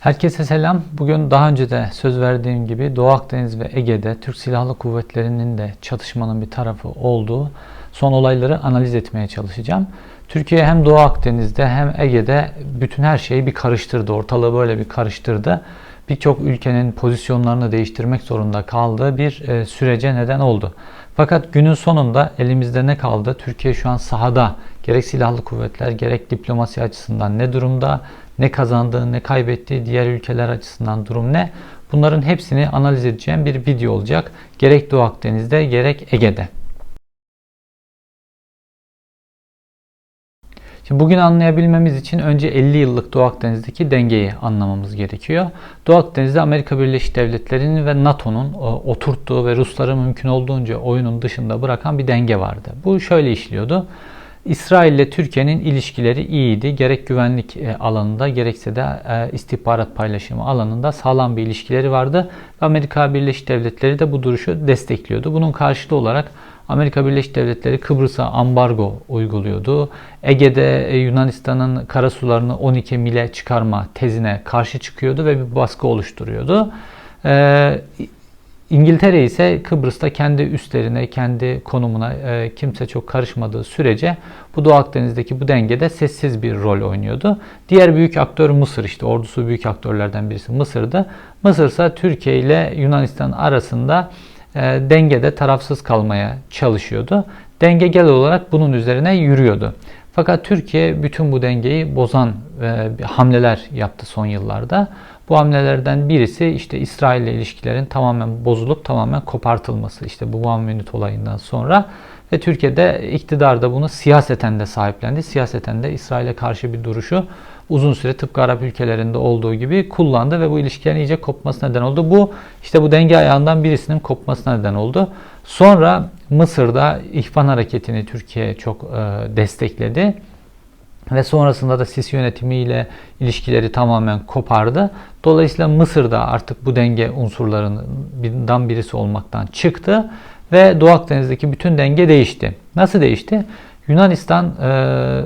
Herkese selam. Bugün daha önce de söz verdiğim gibi Doğu Akdeniz ve Ege'de Türk Silahlı Kuvvetleri'nin de çatışmanın bir tarafı olduğu son olayları analiz etmeye çalışacağım. Türkiye hem Doğu Akdeniz'de hem Ege'de bütün her şeyi bir karıştırdı. Ortalığı böyle bir karıştırdı. Birçok ülkenin pozisyonlarını değiştirmek zorunda kaldığı bir e, sürece neden oldu. Fakat günün sonunda elimizde ne kaldı? Türkiye şu an sahada gerek silahlı kuvvetler gerek diplomasi açısından ne durumda, ne kazandığı, ne kaybettiği, diğer ülkeler açısından durum ne? Bunların hepsini analiz edeceğim bir video olacak. Gerek Doğu Akdeniz'de gerek Ege'de. Şimdi bugün anlayabilmemiz için önce 50 yıllık Doğu Akdeniz'deki dengeyi anlamamız gerekiyor. Doğu Akdeniz'de Amerika Birleşik Devletleri'nin ve NATO'nun oturttuğu ve Rusları mümkün olduğunca oyunun dışında bırakan bir denge vardı. Bu şöyle işliyordu. İsrail ile Türkiye'nin ilişkileri iyiydi. Gerek güvenlik e, alanında gerekse de e, istihbarat paylaşımı alanında sağlam bir ilişkileri vardı. Amerika Birleşik Devletleri de bu duruşu destekliyordu. Bunun karşılığı olarak Amerika Birleşik Devletleri Kıbrıs'a ambargo uyguluyordu. Ege'de e, Yunanistan'ın karasularını 12 mile çıkarma tezine karşı çıkıyordu ve bir baskı oluşturuyordu. Ee, İngiltere ise Kıbrıs'ta kendi üstlerine, kendi konumuna e, kimse çok karışmadığı sürece bu Doğu Akdeniz'deki bu dengede sessiz bir rol oynuyordu. Diğer büyük aktör Mısır işte ordusu büyük aktörlerden birisi Mısır'dı. Mısır ise Türkiye ile Yunanistan arasında dengede tarafsız kalmaya çalışıyordu. Denge genel olarak bunun üzerine yürüyordu. Fakat Türkiye bütün bu dengeyi bozan e, hamleler yaptı son yıllarda. Bu hamlelerden birisi işte İsrail ile ilişkilerin tamamen bozulup tamamen kopartılması. İşte bu One Minute olayından sonra ve Türkiye'de iktidar da bunu siyaseten de sahiplendi. Siyaseten de İsrail'e karşı bir duruşu uzun süre tıpkı Arap ülkelerinde olduğu gibi kullandı ve bu ilişkilerin iyice kopması neden oldu. Bu işte bu denge ayağından birisinin kopmasına neden oldu. Sonra Mısır'da ihvan hareketini Türkiye çok e, destekledi ve sonrasında da Sisi yönetimiyle ilişkileri tamamen kopardı. Dolayısıyla Mısır'da artık bu denge unsurlarından birisi olmaktan çıktı ve Doğu Akdeniz'deki bütün denge değişti. Nasıl değişti? Yunanistan e,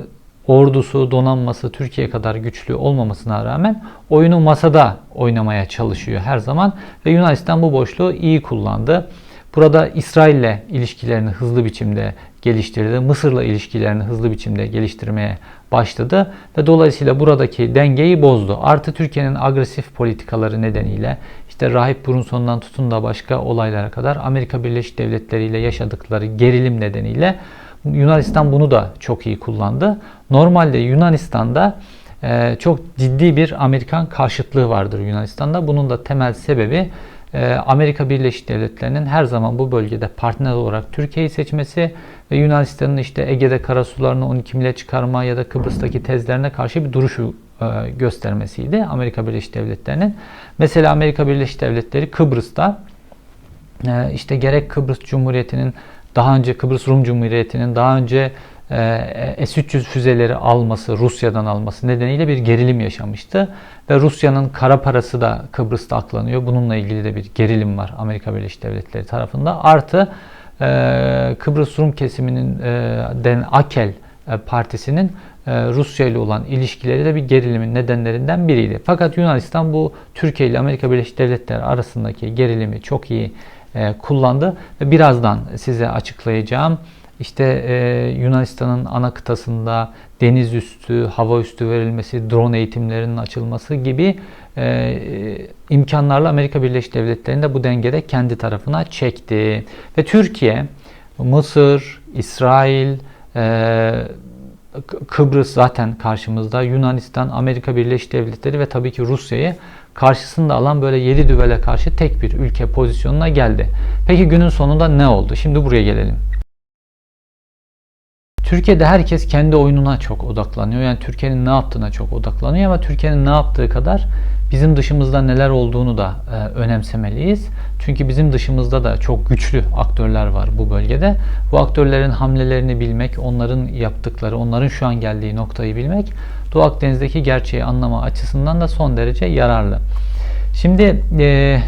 ordusu, donanması Türkiye kadar güçlü olmamasına rağmen oyunu masada oynamaya çalışıyor her zaman ve Yunanistan bu boşluğu iyi kullandı. Burada İsrail ile ilişkilerini hızlı biçimde geliştirdi. Mısır'la ilişkilerini hızlı biçimde geliştirmeye başladı ve dolayısıyla buradaki dengeyi bozdu. Artı Türkiye'nin agresif politikaları nedeniyle işte Rahip Brunson'dan tutun da başka olaylara kadar Amerika Birleşik Devletleri ile yaşadıkları gerilim nedeniyle Yunanistan bunu da çok iyi kullandı. Normalde Yunanistan'da e, çok ciddi bir Amerikan karşıtlığı vardır Yunanistan'da. Bunun da temel sebebi Amerika Birleşik Devletleri'nin her zaman bu bölgede partner olarak Türkiye'yi seçmesi ve Yunanistan'ın işte Ege'de karasularını 12 mile çıkarma ya da Kıbrıs'taki tezlerine karşı bir duruşu e, göstermesiydi Amerika Birleşik Devletleri'nin. Mesela Amerika Birleşik Devletleri Kıbrıs'ta işte gerek Kıbrıs Cumhuriyeti'nin daha önce Kıbrıs Rum Cumhuriyeti'nin daha önce e, S-300 füzeleri alması, Rusya'dan alması nedeniyle bir gerilim yaşamıştı. Ve Rusya'nın kara parası da Kıbrıs'ta aklanıyor. Bununla ilgili de bir gerilim var Amerika Birleşik Devletleri tarafında. Artı e, Kıbrıs Rum kesiminin e, den Akel partisinin Rusya ile olan ilişkileri de bir gerilimin nedenlerinden biriydi. Fakat Yunanistan bu Türkiye ile Amerika Birleşik Devletleri arasındaki gerilimi çok iyi kullandı ve birazdan size açıklayacağım işte e, Yunanistan'ın ana kıtasında deniz üstü, hava üstü verilmesi, drone eğitimlerinin açılması gibi e, imkanlarla Amerika Birleşik Devletleri'nde bu dengede kendi tarafına çekti. Ve Türkiye, Mısır, İsrail, e, Kıbrıs zaten karşımızda, Yunanistan, Amerika Birleşik Devletleri ve tabii ki Rusya'yı karşısında alan böyle yedi düvele karşı tek bir ülke pozisyonuna geldi. Peki günün sonunda ne oldu? Şimdi buraya gelelim. Türkiye'de herkes kendi oyununa çok odaklanıyor. Yani Türkiye'nin ne yaptığına çok odaklanıyor ama Türkiye'nin ne yaptığı kadar bizim dışımızda neler olduğunu da e, önemsemeliyiz. Çünkü bizim dışımızda da çok güçlü aktörler var bu bölgede. Bu aktörlerin hamlelerini bilmek, onların yaptıkları, onların şu an geldiği noktayı bilmek Doğu Akdeniz'deki gerçeği anlama açısından da son derece yararlı. Şimdi e, e,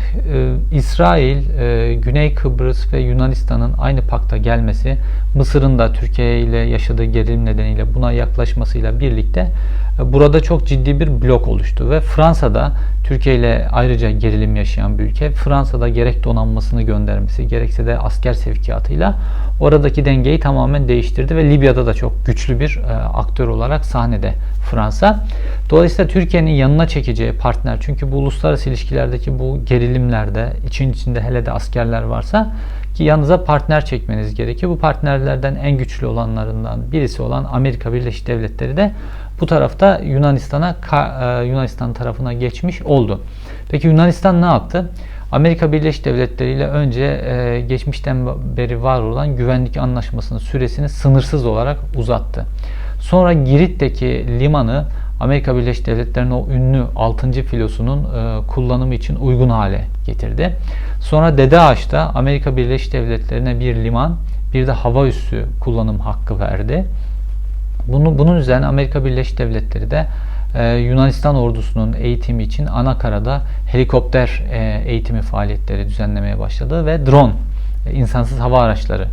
İsrail, e, Güney Kıbrıs ve Yunanistan'ın aynı pakta gelmesi, Mısır'ın da Türkiye ile yaşadığı gerilim nedeniyle buna yaklaşmasıyla birlikte burada çok ciddi bir blok oluştu ve Fransa'da Türkiye ile ayrıca gerilim yaşayan bir ülke. Fransa'da gerek donanmasını göndermesi gerekse de asker sevkiyatıyla oradaki dengeyi tamamen değiştirdi ve Libya'da da çok güçlü bir e, aktör olarak sahnede Fransa. Dolayısıyla Türkiye'nin yanına çekeceği partner çünkü bu uluslararası ilişkilerdeki bu gerilimlerde için içinde hele de askerler varsa ki yanınıza partner çekmeniz gerekiyor. Bu partnerlerden en güçlü olanlarından birisi olan Amerika Birleşik Devletleri de bu tarafta Yunanistan'a e, Yunanistan tarafına geçmiş oldu. Peki Yunanistan ne yaptı? Amerika Birleşik Devletleri ile önce e, geçmişten beri var olan güvenlik anlaşmasının süresini sınırsız olarak uzattı. Sonra Girit'teki limanı Amerika Birleşik Devletleri'nin o ünlü 6. filosunun e, kullanımı için uygun hale getirdi. Sonra Dede Ağaç'ta Amerika Birleşik Devletleri'ne bir liman, bir de hava üssü kullanım hakkı verdi. Bunu, bunun üzerine Amerika Birleşik Devletleri de e, Yunanistan ordusunun eğitimi için ana karada helikopter e, eğitimi faaliyetleri düzenlemeye başladı ve drone, e, insansız hava araçları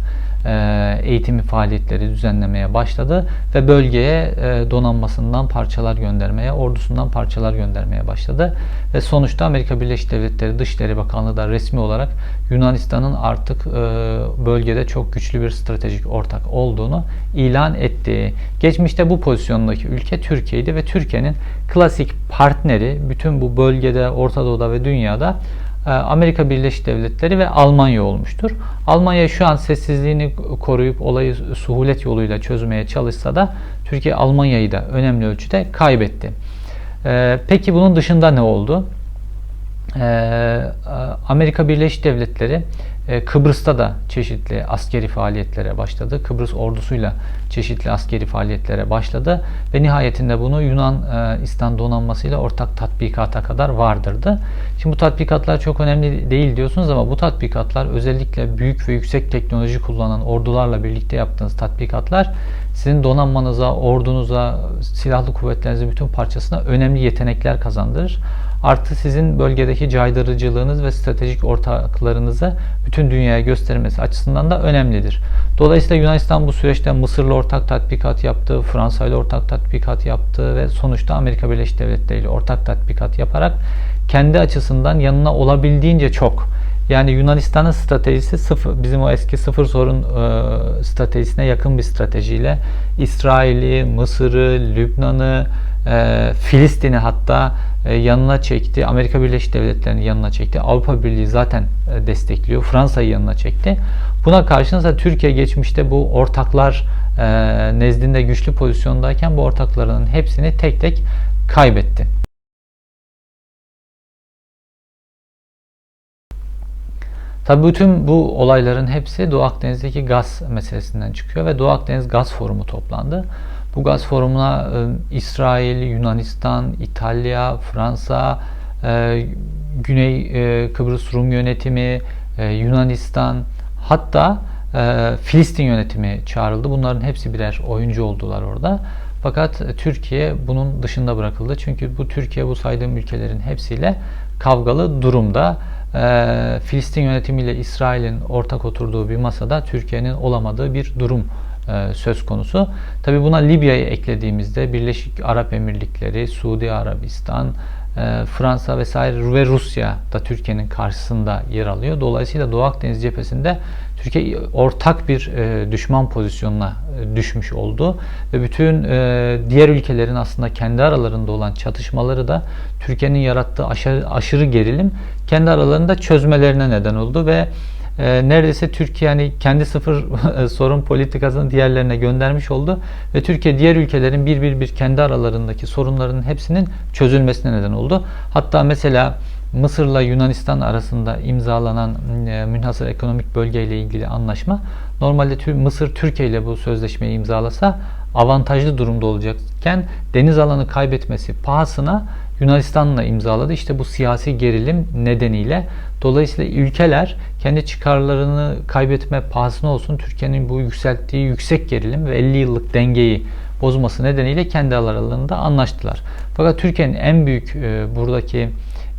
eğitimi faaliyetleri düzenlemeye başladı ve bölgeye e, donanmasından parçalar göndermeye, ordusundan parçalar göndermeye başladı. Ve sonuçta Amerika Birleşik Devletleri Dışişleri Bakanlığı da resmi olarak Yunanistan'ın artık e, bölgede çok güçlü bir stratejik ortak olduğunu ilan etti. Geçmişte bu pozisyondaki ülke Türkiye'ydi ve Türkiye'nin klasik partneri bütün bu bölgede, Orta Doğu'da ve dünyada e, Amerika Birleşik Devletleri ve Almanya olmuştur. Almanya şu an sessizliğini koruyup olayı suhulet yoluyla çözmeye çalışsa da Türkiye Almanya'yı da önemli ölçüde kaybetti. E, peki bunun dışında ne oldu? E, Amerika Birleşik Devletleri Kıbrıs'ta da çeşitli askeri faaliyetlere başladı. Kıbrıs ordusuyla çeşitli askeri faaliyetlere başladı ve nihayetinde bunu Yunan e, İstan donanmasıyla ortak tatbikata kadar vardırdı. Şimdi bu tatbikatlar çok önemli değil diyorsunuz ama bu tatbikatlar özellikle büyük ve yüksek teknoloji kullanan ordularla birlikte yaptığınız tatbikatlar sizin donanmanıza, ordunuza, silahlı kuvvetlerinizin bütün parçasına önemli yetenekler kazandırır. Artı sizin bölgedeki caydırıcılığınız ve stratejik ortaklarınızı bütün dünyaya göstermesi açısından da önemlidir. Dolayısıyla Yunanistan bu süreçte Mısır'la ortak tatbikat yaptı, Fransa ile ortak tatbikat yaptı ve sonuçta Amerika Birleşik Devletleri ile ortak tatbikat yaparak kendi açısından yanına olabildiğince çok yani Yunanistan'ın stratejisi sıfır, bizim o eski sıfır sorun e, stratejisine yakın bir stratejiyle İsrail'i, Mısır'ı, Lübnan'ı, e, Filistin'i hatta yanına çekti. Amerika Birleşik Devletleri'ni yanına çekti. Avrupa Birliği zaten e, destekliyor. Fransa'yı yanına çekti. Buna karşınızda Türkiye geçmişte bu ortaklar e, nezdinde güçlü pozisyondayken bu ortaklarının hepsini tek tek kaybetti. Tabii bütün bu olayların hepsi Doğu Akdeniz'deki gaz meselesinden çıkıyor ve Doğu Akdeniz Gaz Forumu toplandı. Bu gaz forumuna e, İsrail, Yunanistan, İtalya, Fransa, e, Güney e, Kıbrıs Rum yönetimi, e, Yunanistan hatta e, Filistin yönetimi çağrıldı. Bunların hepsi birer oyuncu oldular orada. Fakat Türkiye bunun dışında bırakıldı. Çünkü bu Türkiye bu saydığım ülkelerin hepsiyle kavgalı durumda. E, Filistin yönetimiyle İsrail'in ortak oturduğu bir masada Türkiye'nin olamadığı bir durum e, söz konusu. Tabi buna Libya'yı eklediğimizde Birleşik Arap Emirlikleri, Suudi Arabistan, e, Fransa vesaire ve Rusya da Türkiye'nin karşısında yer alıyor. Dolayısıyla Doğu Akdeniz cephesinde Türkiye ortak bir e, düşman pozisyonuna düşmüş oldu ve bütün diğer ülkelerin aslında kendi aralarında olan çatışmaları da Türkiye'nin yarattığı aşırı, aşırı gerilim kendi aralarında çözmelerine neden oldu ve e, neredeyse Türkiye yani kendi sıfır sorun politikasını diğerlerine göndermiş oldu ve Türkiye diğer ülkelerin bir bir bir kendi aralarındaki sorunların hepsinin çözülmesine neden oldu. Hatta mesela Mısır'la Yunanistan arasında imzalanan e, münhasır ekonomik bölge ile ilgili anlaşma normalde Mısır Türkiye ile bu sözleşmeyi imzalasa avantajlı durumda olacakken deniz alanı kaybetmesi pahasına Yunanistan'la imzaladı. İşte bu siyasi gerilim nedeniyle dolayısıyla ülkeler kendi çıkarlarını kaybetme pahasına olsun Türkiye'nin bu yükselttiği yüksek gerilim ve 50 yıllık dengeyi bozması nedeniyle kendi aralarında anlaştılar. Fakat Türkiye'nin en büyük e, buradaki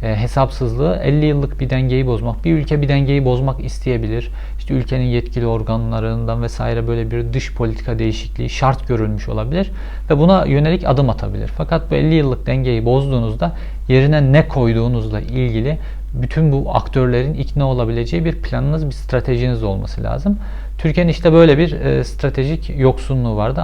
e, hesapsızlığı 50 yıllık bir dengeyi bozmak. Bir ülke bir dengeyi bozmak isteyebilir. İşte ülkenin yetkili organlarından vesaire böyle bir dış politika değişikliği şart görülmüş olabilir ve buna yönelik adım atabilir. Fakat bu 50 yıllık dengeyi bozduğunuzda yerine ne koyduğunuzla ilgili bütün bu aktörlerin ikna olabileceği bir planınız, bir stratejiniz olması lazım. Türkiye'nin işte böyle bir e, stratejik yoksunluğu vardı.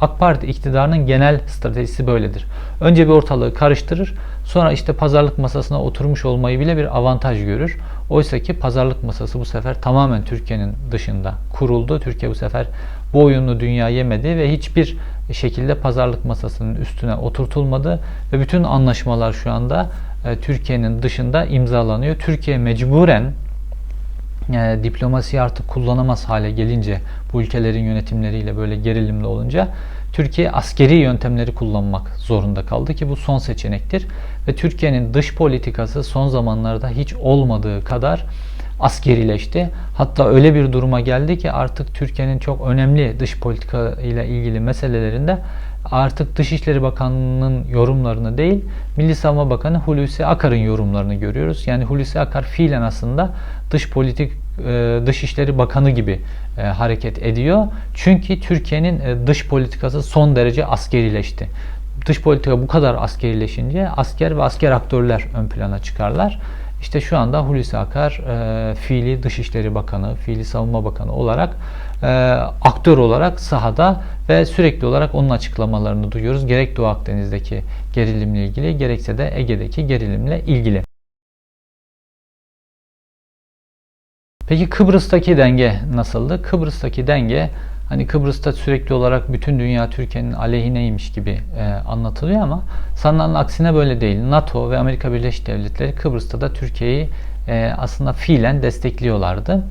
AK Parti iktidarının genel stratejisi böyledir. Önce bir ortalığı karıştırır, sonra işte pazarlık masasına oturmuş olmayı bile bir avantaj görür. Oysa ki pazarlık masası bu sefer tamamen Türkiye'nin dışında kuruldu. Türkiye bu sefer bu oyunu dünya yemedi ve hiçbir şekilde pazarlık masasının üstüne oturtulmadı ve bütün anlaşmalar şu anda e, Türkiye'nin dışında imzalanıyor. Türkiye mecburen e, diplomasi artık kullanamaz hale gelince bu ülkelerin yönetimleriyle böyle gerilimli olunca Türkiye askeri yöntemleri kullanmak zorunda kaldı ki bu son seçenektir. Ve Türkiye'nin dış politikası son zamanlarda hiç olmadığı kadar askerileşti. Hatta öyle bir duruma geldi ki artık Türkiye'nin çok önemli dış politika ile ilgili meselelerinde artık Dışişleri Bakanı'nın yorumlarını değil, Milli Savunma Bakanı Hulusi Akar'ın yorumlarını görüyoruz. Yani Hulusi Akar fiilen aslında dış politik Dışişleri Bakanı gibi e, hareket ediyor. Çünkü Türkiye'nin e, dış politikası son derece askerileşti. Dış politika bu kadar askerileşince asker ve asker aktörler ön plana çıkarlar. İşte şu anda Hulusi Akar e, fiili Dışişleri Bakanı, fiili Savunma Bakanı olarak e, aktör olarak sahada ve sürekli olarak onun açıklamalarını duyuyoruz. Gerek Doğu Akdeniz'deki gerilimle ilgili gerekse de Ege'deki gerilimle ilgili. Peki Kıbrıs'taki denge nasıldı? Kıbrıs'taki denge hani Kıbrıs'ta sürekli olarak bütün dünya Türkiye'nin aleyhineymiş gibi e, anlatılıyor ama sanılanın aksine böyle değil. NATO ve Amerika Birleşik Devletleri Kıbrıs'ta da Türkiye'yi e, aslında fiilen destekliyorlardı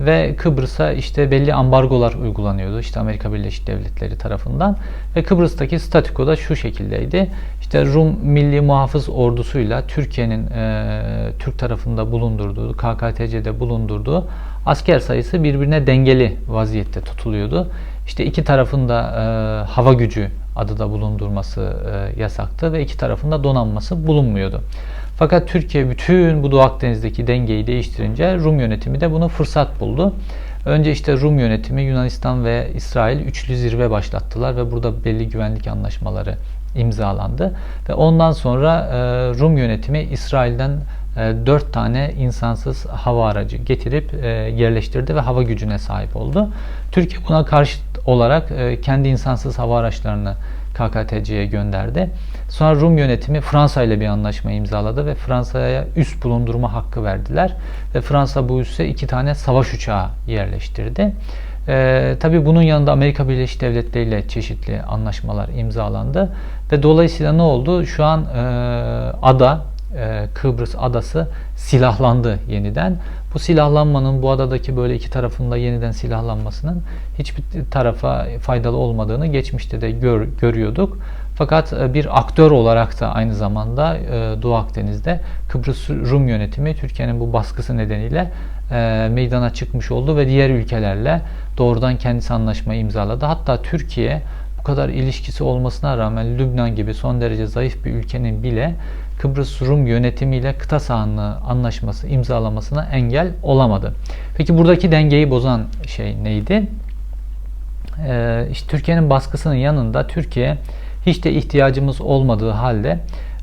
ve Kıbrıs'a işte belli ambargolar uygulanıyordu işte Amerika Birleşik Devletleri tarafından ve Kıbrıs'taki statiko da şu şekildeydi. İşte Rum Milli Muhafız Ordusu'yla Türkiye'nin e, Türk tarafında bulundurduğu, KKTC'de bulundurduğu asker sayısı birbirine dengeli vaziyette tutuluyordu. İşte iki tarafında e, hava gücü adı da bulundurması e, yasaktı ve iki tarafında donanması bulunmuyordu. Fakat Türkiye bütün bu Doğu Akdeniz'deki dengeyi değiştirince Rum yönetimi de bunu fırsat buldu. Önce işte Rum yönetimi Yunanistan ve İsrail üçlü zirve başlattılar ve burada belli güvenlik anlaşmaları imzalandı. Ve ondan sonra e, Rum yönetimi İsrail'den e, 4 tane insansız hava aracı getirip e, yerleştirdi ve hava gücüne sahip oldu. Türkiye buna karşı olarak e, kendi insansız hava araçlarını KKTC'ye gönderdi. Sonra Rum yönetimi Fransa ile bir anlaşma imzaladı ve Fransa'ya üst bulundurma hakkı verdiler. Ve Fransa bu üsse iki tane savaş uçağı yerleştirdi. Ee, Tabi bunun yanında Amerika Birleşik Devletleri ile çeşitli anlaşmalar imzalandı. Ve dolayısıyla ne oldu? Şu an e, ada, e, Kıbrıs adası silahlandı yeniden. Bu silahlanmanın bu adadaki böyle iki tarafında yeniden silahlanmasının hiçbir tarafa faydalı olmadığını geçmişte de gör, görüyorduk. Fakat e, bir aktör olarak da aynı zamanda e, Doğu Akdeniz'de Kıbrıs Rum yönetimi Türkiye'nin bu baskısı nedeniyle meydana çıkmış oldu ve diğer ülkelerle doğrudan kendisi anlaşmayı imzaladı. Hatta Türkiye bu kadar ilişkisi olmasına rağmen Lübnan gibi son derece zayıf bir ülkenin bile Kıbrıs Rum yönetimiyle kıta sahanlığı anlaşması imzalamasına engel olamadı. Peki buradaki dengeyi bozan şey neydi? Ee, işte Türkiye'nin baskısının yanında Türkiye hiç de ihtiyacımız olmadığı halde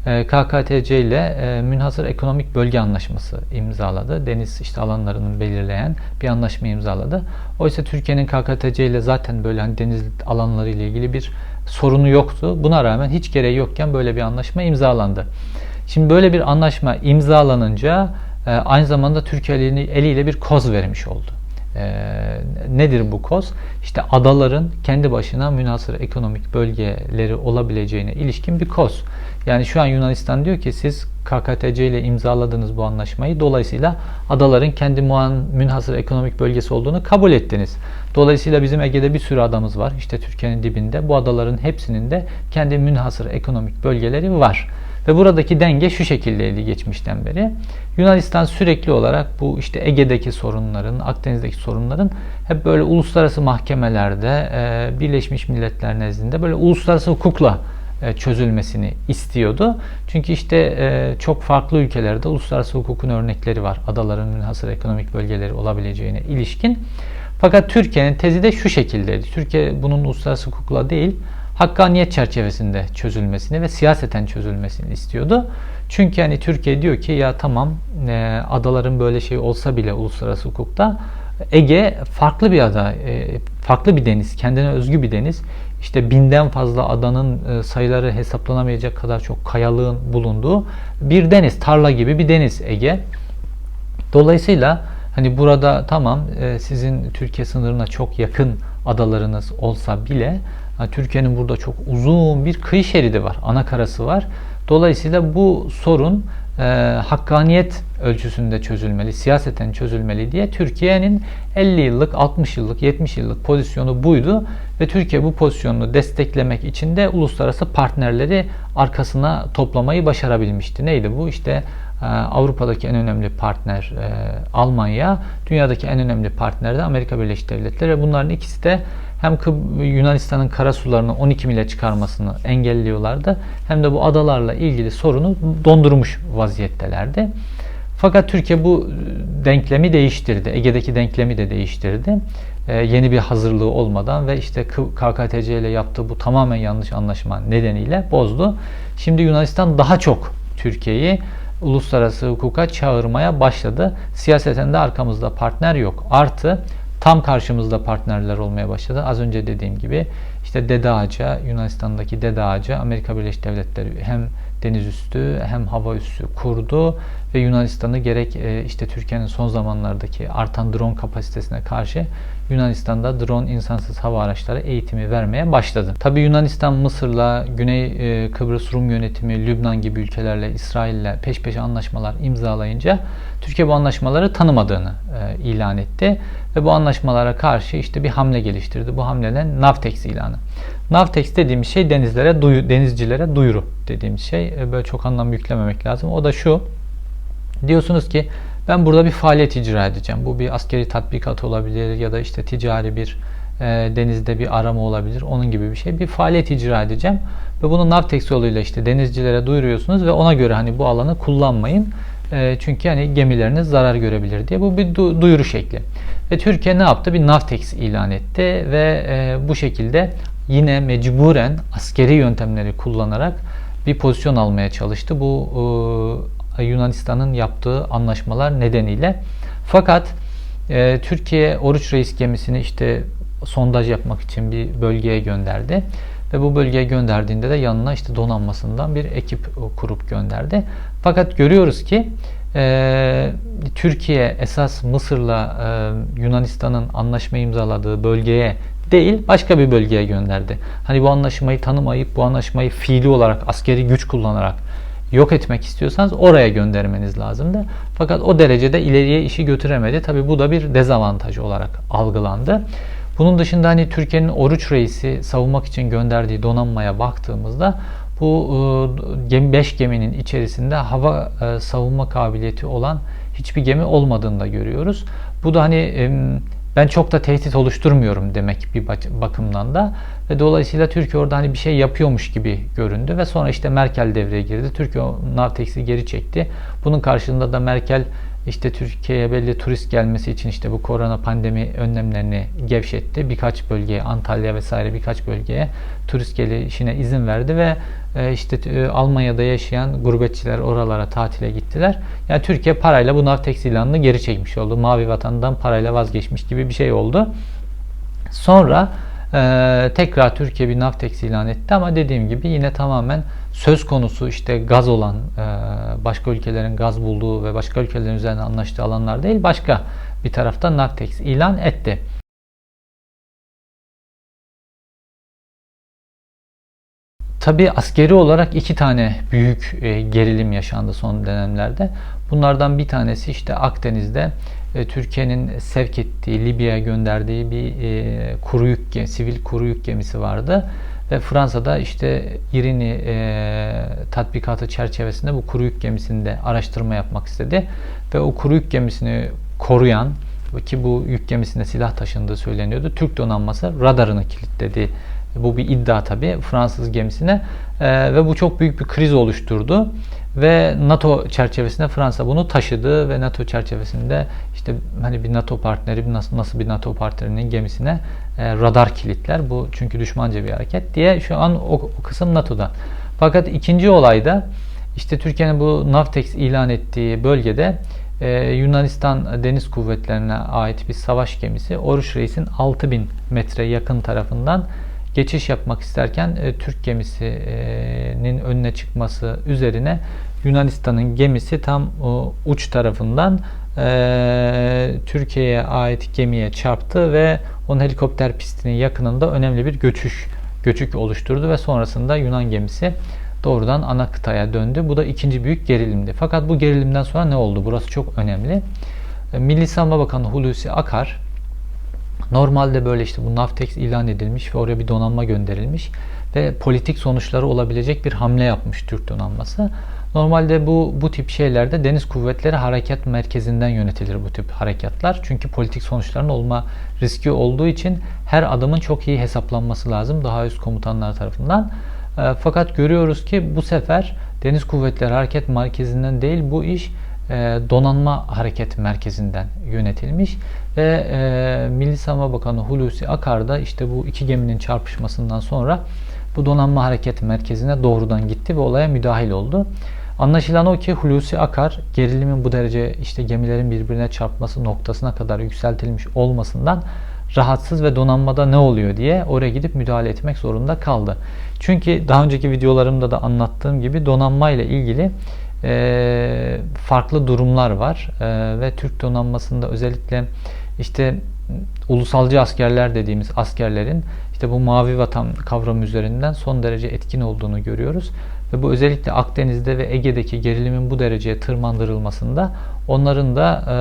e, KKTC ile e, münhasır ekonomik bölge anlaşması imzaladı. Deniz işte alanlarını belirleyen bir anlaşma imzaladı. Oysa Türkiye'nin KKTC ile zaten böyle hani deniz alanları ile ilgili bir sorunu yoktu. Buna rağmen hiç gereği yokken böyle bir anlaşma imzalandı. Şimdi böyle bir anlaşma imzalanınca e, aynı zamanda Türkiye eliyle bir koz vermiş oldu. E, nedir bu koz? İşte adaların kendi başına münasır ekonomik bölgeleri olabileceğine ilişkin bir koz. Yani şu an Yunanistan diyor ki siz KKTC ile imzaladınız bu anlaşmayı. Dolayısıyla adaların kendi muan münhasır ekonomik bölgesi olduğunu kabul ettiniz. Dolayısıyla bizim Ege'de bir sürü adamız var. İşte Türkiye'nin dibinde. Bu adaların hepsinin de kendi münhasır ekonomik bölgeleri var. Ve buradaki denge şu şekildeydi geçmişten beri. Yunanistan sürekli olarak bu işte Ege'deki sorunların, Akdeniz'deki sorunların hep böyle uluslararası mahkemelerde, Birleşmiş Milletler nezdinde böyle uluslararası hukukla e, çözülmesini istiyordu. Çünkü işte e, çok farklı ülkelerde uluslararası hukukun örnekleri var. Adaların münhasır ekonomik bölgeleri olabileceğine ilişkin. Fakat Türkiye'nin tezi de şu şekildeydi. Türkiye bunun uluslararası hukukla değil, hakkaniyet çerçevesinde çözülmesini ve siyaseten çözülmesini istiyordu. Çünkü hani Türkiye diyor ki ya tamam e, adaların böyle şey olsa bile uluslararası hukukta Ege farklı bir ada, e, farklı bir deniz, kendine özgü bir deniz. İşte binden fazla adanın e, sayıları hesaplanamayacak kadar çok kayalığın bulunduğu bir deniz, tarla gibi bir deniz Ege. Dolayısıyla hani burada tamam sizin Türkiye sınırına çok yakın adalarınız olsa bile Türkiye'nin burada çok uzun bir kıyı şeridi var, ana karası var. Dolayısıyla bu sorun e, hakkaniyet ölçüsünde çözülmeli, siyaseten çözülmeli diye Türkiye'nin 50 yıllık, 60 yıllık, 70 yıllık pozisyonu buydu ve Türkiye bu pozisyonunu desteklemek için de uluslararası partnerleri arkasına toplamayı başarabilmişti. Neydi bu? İşte e, Avrupa'daki en önemli partner e, Almanya, dünyadaki en önemli partner de Amerika Birleşik Devletleri bunların ikisi de hem Yunanistan'ın kara sularını 12 mile çıkarmasını engelliyorlardı hem de bu adalarla ilgili sorunu dondurmuş vaziyettelerdi. Fakat Türkiye bu denklemi değiştirdi. Ege'deki denklemi de değiştirdi. Ee, yeni bir hazırlığı olmadan ve işte KKTC ile yaptığı bu tamamen yanlış anlaşma nedeniyle bozdu. Şimdi Yunanistan daha çok Türkiye'yi uluslararası hukuka çağırmaya başladı. Siyaseten de arkamızda partner yok. Artı tam karşımızda partnerler olmaya başladı. Az önce dediğim gibi işte Dede Ağaca, Yunanistan'daki Dede Ağaca, Amerika Birleşik Devletleri hem deniz üstü hem hava üstü kurdu ve Yunanistan'ı gerek e, işte Türkiye'nin son zamanlardaki artan drone kapasitesine karşı Yunanistan'da drone insansız hava araçları eğitimi vermeye başladı. Tabi Yunanistan Mısır'la, Güney e, Kıbrıs Rum yönetimi, Lübnan gibi ülkelerle, İsrail'le peş peşe anlaşmalar imzalayınca Türkiye bu anlaşmaları tanımadığını e, ilan etti ve bu anlaşmalara karşı işte bir hamle geliştirdi. Bu hamleden Navtex ilanı. Navtex dediğimiz şey denizlere duyu, denizcilere duyuru dediğimiz şey. E, böyle çok anlam yüklememek lazım. O da şu. Diyorsunuz ki ben burada bir faaliyet icra edeceğim. Bu bir askeri tatbikat olabilir ya da işte ticari bir e, denizde bir arama olabilir. Onun gibi bir şey. Bir faaliyet icra edeceğim. Ve bunu Navtex yoluyla işte denizcilere duyuruyorsunuz ve ona göre hani bu alanı kullanmayın. E, çünkü hani gemileriniz zarar görebilir diye. Bu bir du- duyuru şekli. Ve Türkiye ne yaptı? Bir Navtex ilan etti ve e, bu şekilde yine mecburen askeri yöntemleri kullanarak bir pozisyon almaya çalıştı. Bu e, Yunanistan'ın yaptığı anlaşmalar nedeniyle. Fakat e, Türkiye Oruç Reis gemisini işte sondaj yapmak için bir bölgeye gönderdi. Ve bu bölgeye gönderdiğinde de yanına işte donanmasından bir ekip kurup gönderdi. Fakat görüyoruz ki e, Türkiye esas Mısır'la e, Yunanistan'ın anlaşma imzaladığı bölgeye değil başka bir bölgeye gönderdi. Hani bu anlaşmayı tanımayıp bu anlaşmayı fiili olarak askeri güç kullanarak yok etmek istiyorsanız oraya göndermeniz lazımdı. Fakat o derecede ileriye işi götüremedi. Tabi bu da bir dezavantaj olarak algılandı. Bunun dışında hani Türkiye'nin Oruç Reis'i savunmak için gönderdiği donanmaya baktığımızda bu 5 e, geminin içerisinde hava e, savunma kabiliyeti olan hiçbir gemi olmadığını da görüyoruz. Bu da hani ben çok da tehdit oluşturmuyorum demek bir bakımdan da ve dolayısıyla Türkiye orada hani bir şey yapıyormuş gibi göründü ve sonra işte Merkel devreye girdi. Türkiye Navtex'i geri çekti. Bunun karşılığında da Merkel işte Türkiye'ye belli turist gelmesi için işte bu korona pandemi önlemlerini gevşetti. Birkaç bölgeye, Antalya vesaire birkaç bölgeye turist gelişine izin verdi ve işte e, Almanya'da yaşayan gurbetçiler oralara tatile gittiler. Yani Türkiye parayla bu Navtex ilanını geri çekmiş oldu. Mavi vatandan parayla vazgeçmiş gibi bir şey oldu. Sonra ee, tekrar Türkiye bir Navtex ilan etti ama dediğim gibi yine tamamen söz konusu işte gaz olan e, başka ülkelerin gaz bulduğu ve başka ülkelerin üzerine anlaştığı alanlar değil başka bir taraftan Navtex ilan etti. Tabi askeri olarak iki tane büyük e, gerilim yaşandı son dönemlerde. Bunlardan bir tanesi işte Akdeniz'de e, Türkiye'nin sevk ettiği, Libya'ya gönderdiği bir e, kuru yük, sivil kuru yük gemisi vardı. Ve Fransa'da işte İrini e, tatbikatı çerçevesinde bu kuru yük gemisinde araştırma yapmak istedi. Ve o kuru yük gemisini koruyan ki bu yük gemisinde silah taşındığı söyleniyordu. Türk donanması radarını kilitledi Bu bir iddia tabii Fransız gemisine. E, ve bu çok büyük bir kriz oluşturdu. Ve NATO çerçevesinde Fransa bunu taşıdı ve NATO çerçevesinde işte hani bir NATO partneri nasıl nasıl bir NATO partnerinin gemisine e, radar kilitler. Bu çünkü düşmanca bir hareket diye şu an o, o kısım NATO'da. Fakat ikinci olayda işte Türkiye'nin bu Navtex ilan ettiği bölgede e, Yunanistan Deniz Kuvvetlerine ait bir savaş gemisi Oruç Reis'in 6000 metre yakın tarafından geçiş yapmak isterken e, Türk gemisinin önüne çıkması üzerine Yunanistan'ın gemisi tam o uç tarafından e, Türkiye'ye ait gemiye çarptı ve onun helikopter pistinin yakınında önemli bir göçüş göçük oluşturdu ve sonrasında Yunan gemisi doğrudan ana kıtaya döndü. Bu da ikinci büyük gerilimdi. Fakat bu gerilimden sonra ne oldu? Burası çok önemli. E, Milli Savunma Bakanı Hulusi Akar normalde böyle işte bu Navtex ilan edilmiş ve oraya bir donanma gönderilmiş ve politik sonuçları olabilecek bir hamle yapmış Türk donanması. Normalde bu bu tip şeylerde Deniz Kuvvetleri Harekat Merkezi'nden yönetilir bu tip harekatlar. Çünkü politik sonuçların olma riski olduğu için her adımın çok iyi hesaplanması lazım daha üst komutanlar tarafından. E, fakat görüyoruz ki bu sefer Deniz Kuvvetleri Hareket Merkezi'nden değil bu iş donanma hareket merkezinden yönetilmiş ve e, Milli Savunma Bakanı Hulusi Akar da işte bu iki geminin çarpışmasından sonra bu donanma hareket merkezine doğrudan gitti ve olaya müdahil oldu. Anlaşılan o ki Hulusi Akar gerilimin bu derece işte gemilerin birbirine çarpması noktasına kadar yükseltilmiş olmasından rahatsız ve donanmada ne oluyor diye oraya gidip müdahale etmek zorunda kaldı. Çünkü daha önceki videolarımda da anlattığım gibi donanma ile ilgili e, farklı durumlar var e, ve Türk donanmasında özellikle işte ulusalcı askerler dediğimiz askerlerin işte bu mavi vatan kavramı üzerinden son derece etkin olduğunu görüyoruz. Ve bu özellikle Akdeniz'de ve Ege'deki gerilimin bu dereceye tırmandırılmasında onların da e,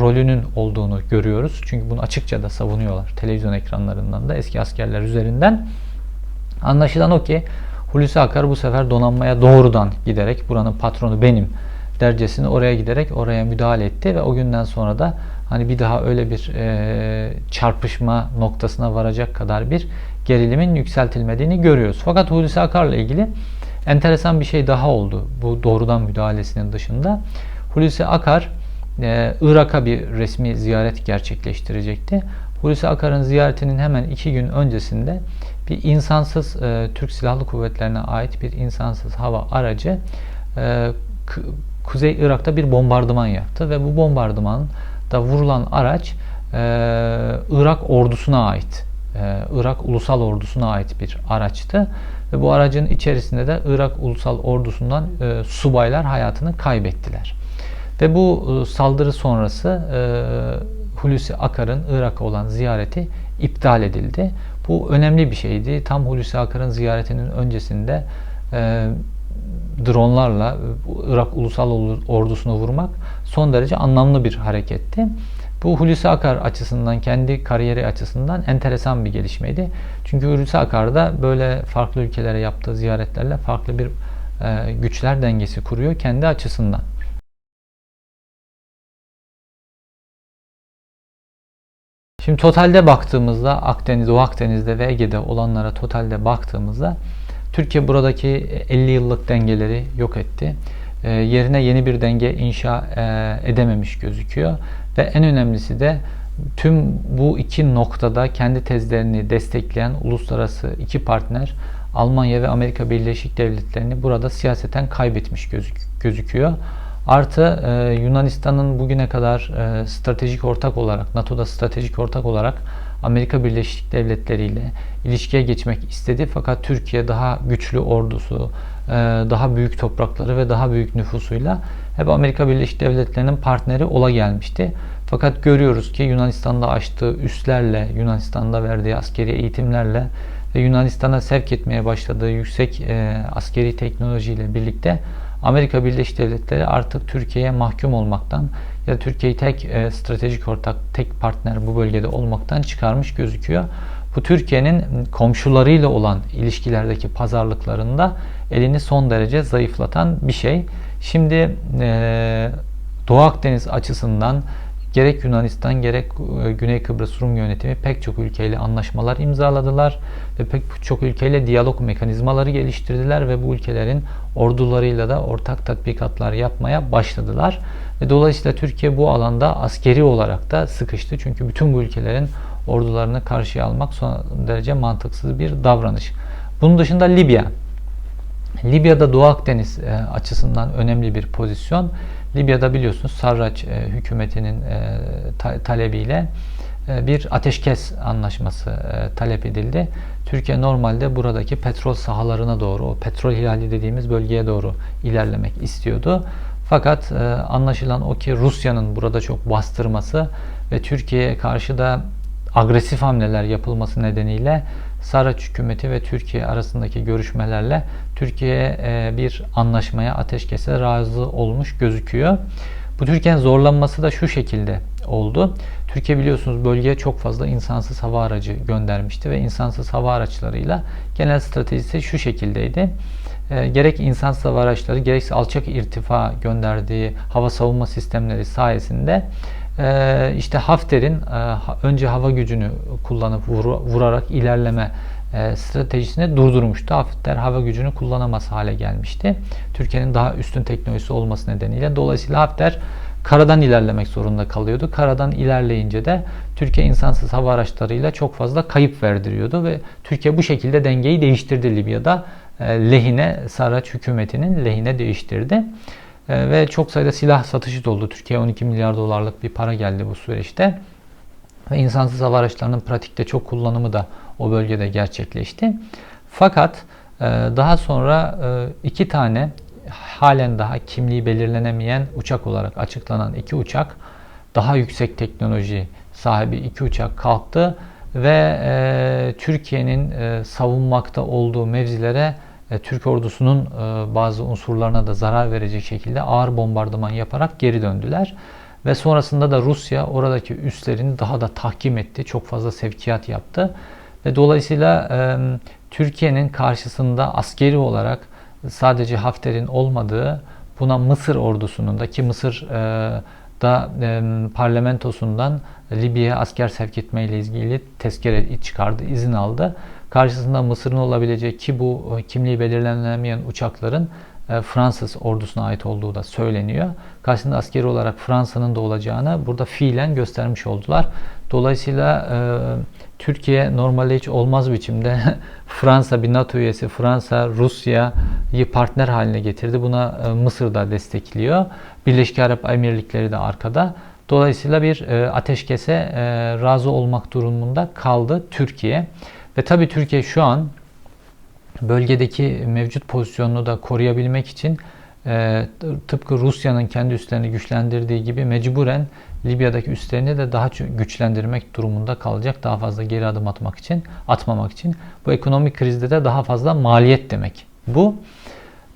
rolünün olduğunu görüyoruz. Çünkü bunu açıkça da savunuyorlar televizyon ekranlarından da eski askerler üzerinden. Anlaşılan o ki Hulusi Akar bu sefer donanmaya doğrudan giderek buranın patronu benim dercesini oraya giderek oraya müdahale etti ve o günden sonra da hani bir daha öyle bir e, çarpışma noktasına varacak kadar bir gerilimin yükseltilmediğini görüyoruz. Fakat Hulusi Akar'la ilgili enteresan bir şey daha oldu bu doğrudan müdahalesinin dışında. Hulusi Akar e, Irak'a bir resmi ziyaret gerçekleştirecekti. Hulusi Akar'ın ziyaretinin hemen iki gün öncesinde bir insansız e, Türk Silahlı Kuvvetlerine ait bir insansız hava aracı e, Kuzey Irak'ta bir bombardıman yaptı ve bu bombardıman da vurulan araç e, Irak ordusuna ait. E, Irak Ulusal Ordusu'na ait bir araçtı. Ve bu aracın içerisinde de Irak Ulusal Ordusu'ndan e, subaylar hayatını kaybettiler. Ve bu e, saldırı sonrası e, Hulusi Akar'ın Irak'a olan ziyareti iptal edildi. Bu önemli bir şeydi. Tam Hulusi Akar'ın ziyaretinin öncesinde e, dronlarla Irak Ulusal Ordusu'nu vurmak son derece anlamlı bir hareketti. Bu Hulusi Akar açısından, kendi kariyeri açısından enteresan bir gelişmeydi. Çünkü Hulusi Akar da böyle farklı ülkelere yaptığı ziyaretlerle farklı bir e, güçler dengesi kuruyor kendi açısından. Şimdi totalde baktığımızda Akdeniz, Doğu Akdeniz'de ve Ege'de olanlara totalde baktığımızda Türkiye buradaki 50 yıllık dengeleri yok etti. E, yerine yeni bir denge inşa e, edememiş gözüküyor. Ve en önemlisi de tüm bu iki noktada kendi tezlerini destekleyen uluslararası iki partner Almanya ve Amerika Birleşik Devletleri'ni burada siyaseten kaybetmiş gözük gözüküyor. Artı e, Yunanistan'ın bugüne kadar e, stratejik ortak olarak, NATO'da stratejik ortak olarak Amerika Birleşik Devletleri ile ilişkiye geçmek istedi. Fakat Türkiye daha güçlü ordusu, e, daha büyük toprakları ve daha büyük nüfusuyla hep Amerika Birleşik Devletleri'nin partneri ola gelmişti. Fakat görüyoruz ki Yunanistan'da açtığı üslerle, Yunanistan'da verdiği askeri eğitimlerle ve Yunanistan'a sevk etmeye başladığı yüksek e, askeri teknolojiyle birlikte Amerika Birleşik Devletleri artık Türkiye'ye mahkum olmaktan ya da Türkiye'yi tek e, stratejik ortak, tek partner bu bölgede olmaktan çıkarmış gözüküyor. Bu Türkiye'nin komşularıyla olan ilişkilerdeki pazarlıklarında elini son derece zayıflatan bir şey. Şimdi e, Doğu Akdeniz açısından gerek Yunanistan gerek e, Güney Kıbrıs Rum yönetimi pek çok ülkeyle anlaşmalar imzaladılar ve pek çok ülkeyle diyalog mekanizmaları geliştirdiler ve bu ülkelerin ordularıyla da ortak tatbikatlar yapmaya başladılar. Ve dolayısıyla Türkiye bu alanda askeri olarak da sıkıştı. Çünkü bütün bu ülkelerin ordularını karşıya almak son derece mantıksız bir davranış. Bunun dışında Libya. Libya'da Doğu Akdeniz e, açısından önemli bir pozisyon. Libya'da biliyorsunuz Sarraç e, hükümetinin e, ta, talebiyle e, bir ateşkes anlaşması e, talep edildi. Türkiye normalde buradaki petrol sahalarına doğru, o petrol hilali dediğimiz bölgeye doğru ilerlemek istiyordu. Fakat e, anlaşılan o ki Rusya'nın burada çok bastırması ve Türkiye'ye karşı da agresif hamleler yapılması nedeniyle Saraç hükümeti ve Türkiye arasındaki görüşmelerle Türkiye e, bir anlaşmaya ateşkese razı olmuş gözüküyor. Bu Türkiye'nin zorlanması da şu şekilde oldu. Türkiye biliyorsunuz bölgeye çok fazla insansız hava aracı göndermişti ve insansız hava araçlarıyla genel stratejisi şu şekildeydi. E, gerek insansız hava araçları gerekse alçak irtifa gönderdiği hava savunma sistemleri sayesinde e, işte Hafter'in e, önce hava gücünü kullanıp vur, vurarak ilerleme e, stratejisini durdurmuştu. Hafter hava gücünü kullanamaz hale gelmişti. Türkiye'nin daha üstün teknolojisi olması nedeniyle. Dolayısıyla Hafter karadan ilerlemek zorunda kalıyordu. Karadan ilerleyince de Türkiye insansız hava araçlarıyla çok fazla kayıp verdiriyordu ve Türkiye bu şekilde dengeyi değiştirdi Libya'da. E, lehine Sarraç hükümetinin lehine değiştirdi. E, ve çok sayıda silah satışı da oldu. Türkiye 12 milyar dolarlık bir para geldi bu süreçte. Ve insansız hava araçlarının pratikte çok kullanımı da o bölgede gerçekleşti. Fakat e, daha sonra e, iki tane halen daha kimliği belirlenemeyen uçak olarak açıklanan iki uçak daha yüksek teknoloji sahibi iki uçak kalktı ve e, Türkiye'nin e, savunmakta olduğu mevzilere e, Türk ordusunun e, bazı unsurlarına da zarar verecek şekilde ağır bombardıman yaparak geri döndüler. Ve sonrasında da Rusya oradaki üslerini daha da tahkim etti. Çok fazla sevkiyat yaptı. Ve dolayısıyla e, Türkiye'nin karşısında askeri olarak sadece Hafter'in olmadığı buna Mısır ordusunun da ki Mısır da parlamentosundan Libya'ya asker sevk etme ile ilgili tezkere çıkardı, izin aldı karşısında Mısır'ın olabilecek ki bu e, kimliği belirlenemeyen uçakların e, Fransız ordusuna ait olduğu da söyleniyor. Karşısında askeri olarak Fransa'nın da olacağını burada fiilen göstermiş oldular. Dolayısıyla e, Türkiye normalde hiç olmaz biçimde Fransa bir NATO üyesi, Fransa Rusya'yı partner haline getirdi. Buna e, Mısır da destekliyor. Birleşik Arap Emirlikleri de arkada. Dolayısıyla bir e, ateşkese e, razı olmak durumunda kaldı Türkiye. Ve tabii Türkiye şu an bölgedeki mevcut pozisyonunu da koruyabilmek için tıpkı Rusya'nın kendi üslerini güçlendirdiği gibi mecburen Libya'daki üslerini de daha güçlendirmek durumunda kalacak. Daha fazla geri adım atmak için, atmamak için. Bu ekonomik krizde de daha fazla maliyet demek. Bu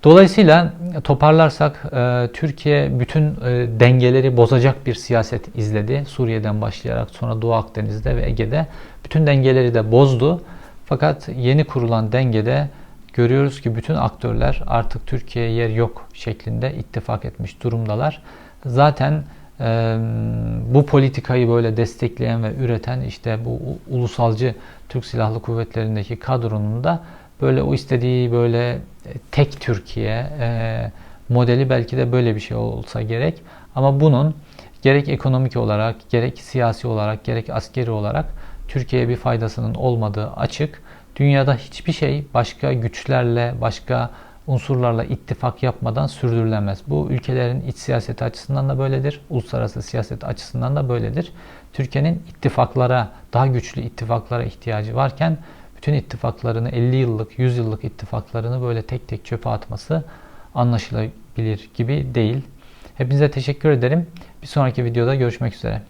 Dolayısıyla toparlarsak e, Türkiye bütün e, dengeleri bozacak bir siyaset izledi. Suriye'den başlayarak sonra Doğu Akdeniz'de ve Ege'de bütün dengeleri de bozdu. Fakat yeni kurulan dengede görüyoruz ki bütün aktörler artık Türkiye'ye yer yok şeklinde ittifak etmiş durumdalar. Zaten bu politikayı böyle destekleyen ve üreten işte bu ulusalcı Türk Silahlı Kuvvetleri'ndeki kadronun da böyle o istediği böyle tek Türkiye e, modeli belki de böyle bir şey olsa gerek. Ama bunun gerek ekonomik olarak, gerek siyasi olarak, gerek askeri olarak Türkiye'ye bir faydasının olmadığı açık. Dünyada hiçbir şey başka güçlerle, başka unsurlarla ittifak yapmadan sürdürülemez. Bu ülkelerin iç siyaseti açısından da böyledir, uluslararası siyaset açısından da böyledir. Türkiye'nin ittifaklara, daha güçlü ittifaklara ihtiyacı varken bütün ittifaklarını 50 yıllık, 100 yıllık ittifaklarını böyle tek tek çöpe atması anlaşılabilir gibi değil. Hepinize teşekkür ederim. Bir sonraki videoda görüşmek üzere.